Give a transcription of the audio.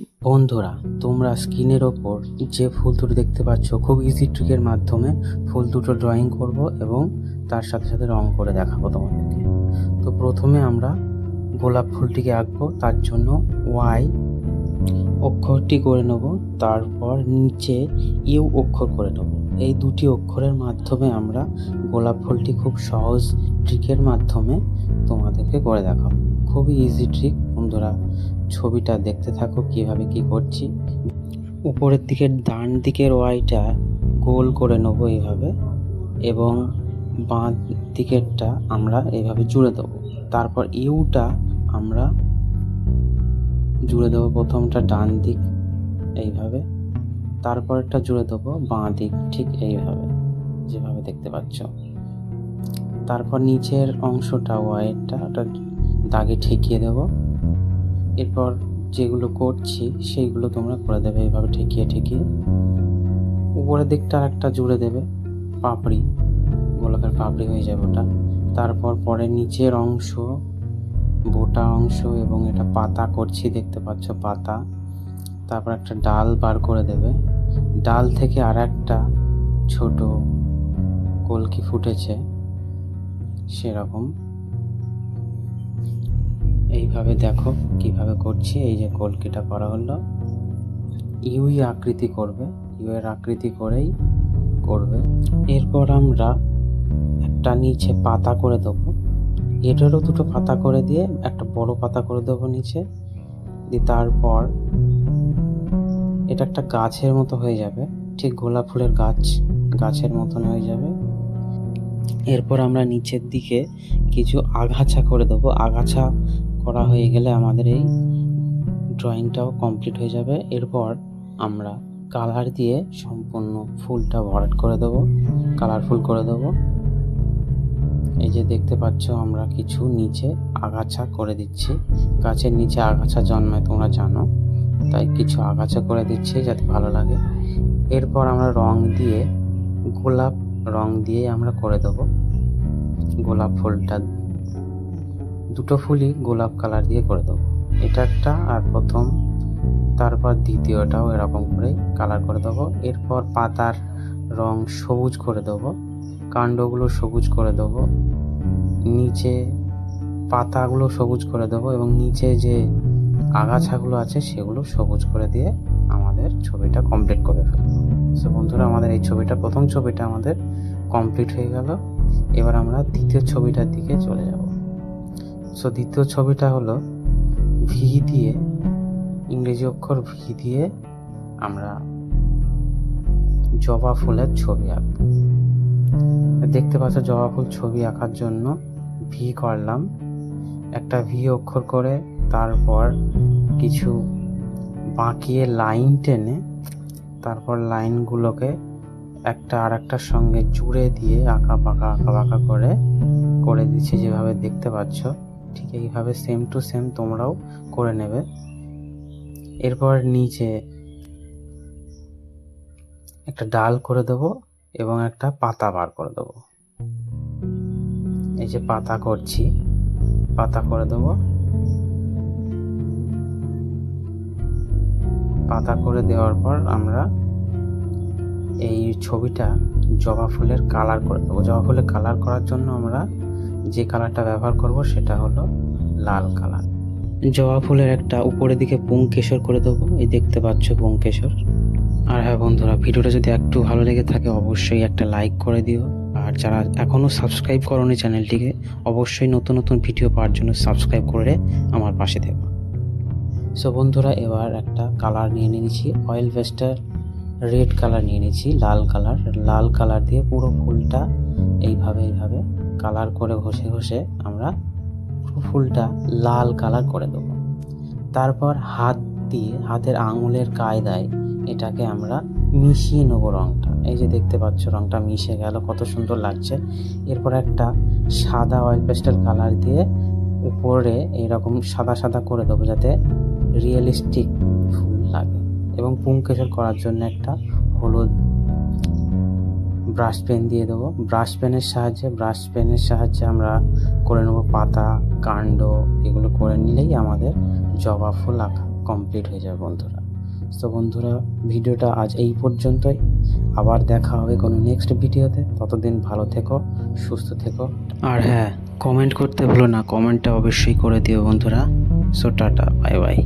বন্ধুরা, তোমরা স্ক্রিনের ওপর যে ফুল দুটো দেখতে পাচ্ছ, খুব ইজি ট্রিকের মাধ্যমে ফুল দুটো ড্রয়িং করব এবং তার সাথে সাথে রং করে দেখাবো তোমাদেরকে। তো প্রথমে আমরা গোলাপ ফুলটিকে আঁকবো, তার জন্য ওয়াই অক্ষরটি করে নেব, তারপর নিচে ইউ অক্ষর করে নেব। এই দুটি অক্ষরের মাধ্যমে আমরা গোলাপ ফুলটি খুব সহজ ট্রিকের মাধ্যমে তোমাদেরকে করে দেখাবো। খুবই ইজি ট্রিক বন্ধুরা। ছবিটা দেখতে থাকো, কীভাবে কি করছি। উপরের দিকের ডান দিকের ওয়াইটা গোল করে নেব এইভাবে, এবং বাঁ দিকেরটা আমরা এইভাবে জুড়ে দেবো। তারপর ইউটা আমরা জুড়ে দেবো প্রথমটা ডান দিক এইভাবে তারপরটা জুড়ে দেবো বাঁ দিক, ঠিক এইভাবে, যেভাবে দেখতে পাচ্ছ। তারপর নিচের অংশটা ওয়াইটটা ওটা দাগে ঠেকিয়ে দেবো। এরপর যেগুলো করছি, সেইগুলো তোমরা করে দেবে এভাবে ঠেকিয়ে ঠেকিয়ে। উপরের দিকটা একটা জুড়ে দেবে, পাপড়ি, গোলাকার পাপড়ি হয়ে যাবে ওটা। তারপর পরে নিচের অংশ, বোটা অংশ এবং এটা পাতা করছি, দেখতে পাচ্ছ পাতা। তারপর একটা ডাল বার করে দেবে। ডাল থেকে আর একটা ছোট কলকি ফুটেছে, সেরকম। এইভাবে দেখো কীভাবে করছি, এই যে কলকিটা করা হলো। ইউই আকৃতি করবে ইউ এর আকৃতি করেই করবে। এরপর আমরা একটা নিচে পাতা করে দেবো। এটারও দুটো পাতা করে দিয়ে একটা বড় পাতা করে দেবো নিচে। দিয়ে তারপর এটা একটা গাছের মতো হয়ে যাবে, ঠিক গোলাপ ফুলের গাছ, গাছের মতন হয়ে যাবে। এরপর আমরা নিচের দিকে কিছু আগাছা করে দেবো। আগাছা করা হয়ে গেলে আমাদের এই ড্রয়িংটাও কমপ্লিট হয়ে যাবে। এরপর আমরা কালার দিয়ে সম্পূর্ণ ফুলটা ভরাট করে দেবো, কালারফুল করে দেবো। এই যে দেখতে পাচ্ছ, আমরা কিছু নিচে আগাছা করে দিচ্ছি। গাছের নিচে আগাছা জন্মায়, তোমরা জানো। তাই কিছু আগাছা করে দিচ্ছি যাতে ভালো লাগে। এরপর আমরা রং দিয়ে, গোলাপ রং দিয়ে আমরা করে দেবো। গোলাপ ফুলটা দুটো ফুলই গোলাপ কালার দিয়ে করে দেবো। এটা একটা আর প্রথম, তারপর দ্বিতীয়টাও এরকম করেই কালার করে দেবো। এরপর পাতার রং সবুজ করে দেবো, কাণ্ডগুলো সবুজ করে দেবো, নিচে পাতাগুলো সবুজ করে দেবো এবং নিচে যে আগাছাগুলো আছে সেগুলো সবুজ করে দিয়ে আমাদের ছবিটা কমপ্লিট করে ফেলব। সো বন্ধুরা, আমাদের এই ছবিটা, প্রথম ছবিটা আমাদের কমপ্লিট হয়ে গেল। এবার আমরা দ্বিতীয় ছবিটার দিকে চলে যাব। সো দ্বিতীয় ছবিটা হলো ভি দিয়ে, ইংরেজি অক্ষর ভি দিয়ে আমরা জবা ফুলের ছবি আঁকব। দেখতে পাচ্ছ জবা ফুল ছবি আঁকার জন্য ভি করলাম। একটা ভি অক্ষর করে তারপর কিছু বাঁকিয়ে লাইন টেনে তারপর লাইনগুলোকে একটা আর একটার সঙ্গে জুড়ে দিয়ে আঁকা, বাঁকা আঁকা, বাঁকা করে করে দিচ্ছি যেভাবে দেখতে পাচ্ছ। ঠিক এইভাবে সেম টু সেম তোমরাও করে নেবে। এরপর নিচে একটা ডাল করে দেবো এবং একটা পাতা বার করে দেবো। এই যে পাতা করছি, পাতা করে দেবো। পাতা করে দেওয়ার পর আমরা এই ছবিটা জবা ফুলের কালার করে দেবো। জবা ফুলের কালার করার জন্য আমরা যে কালারটা ব্যবহার করব সেটা হলো লাল কালার। জবা ফুলের একটা উপরের দিকে পুংকেশর করে দেবো, এই দেখতে পাচ্ছ পুংকেশর। আর হ্যাঁ বন্ধুরা, ভিডিওটা যদি একটু ভালো লেগে থাকে অবশ্যই একটা লাইক করে দিও। আর যারা এখনও সাবস্ক্রাইব করোনি চ্যানেলটিকে, অবশ্যই নতুন নতুন ভিডিও পাওয়ার জন্য সাবস্ক্রাইব করে আমার পাশে থেকো। সো বন্ধুরা, এবার একটা কালার নিয়ে নিয়েছি, অয়েল ভেস্টার, রেড কালার নিয়ে নিয়েছি, লাল কালার। লাল কালার দিয়ে পুরো ফুলটা এইভাবে এইভাবে কালার করে ঘষে ঘষে আমরা ফুলটা লাল কালার করে দেবো। তারপর হাত দিয়ে, হাতের আঙুলের কায়দায় এটাকে আমরা মিশিয়ে নেব রঙটা এই যে দেখতে পাচ্ছ রঙটা মিশে গেল, কত সুন্দর লাগছে। এরপর একটা সাদা অয়েল পেস্টাল কালার দিয়ে উপরে এইরকম সাদা সাদা করে দেবো যাতে রিয়েলিস্টিক ফুল লাগে। এবং পুংকেশর করার জন্য একটা হলুদ ব্রাশ পেন দিয়ে দেবো। ব্রাশ পেনের সাহায্যে ব্রাশ পেনের সাহায্যে আমরা করে নেব পাতা, কাণ্ড, এগুলো করে নিলেই আমাদের জবা ফুল আঁকা কমপ্লিট হয়ে যাবে বন্ধুরা। তো বন্ধুরা, ভিডিওটা আজ এই পর্যন্তই। আবার দেখা হবে কোনো নেক্সট ভিডিওতে। ততদিন ভালো থেকো, সুস্থ থেকো। আর হ্যাঁ কমেন্ট করতে ভুলো না। কমেন্টটা অবশ্যই করে দিও বন্ধুরা। So tata bye bye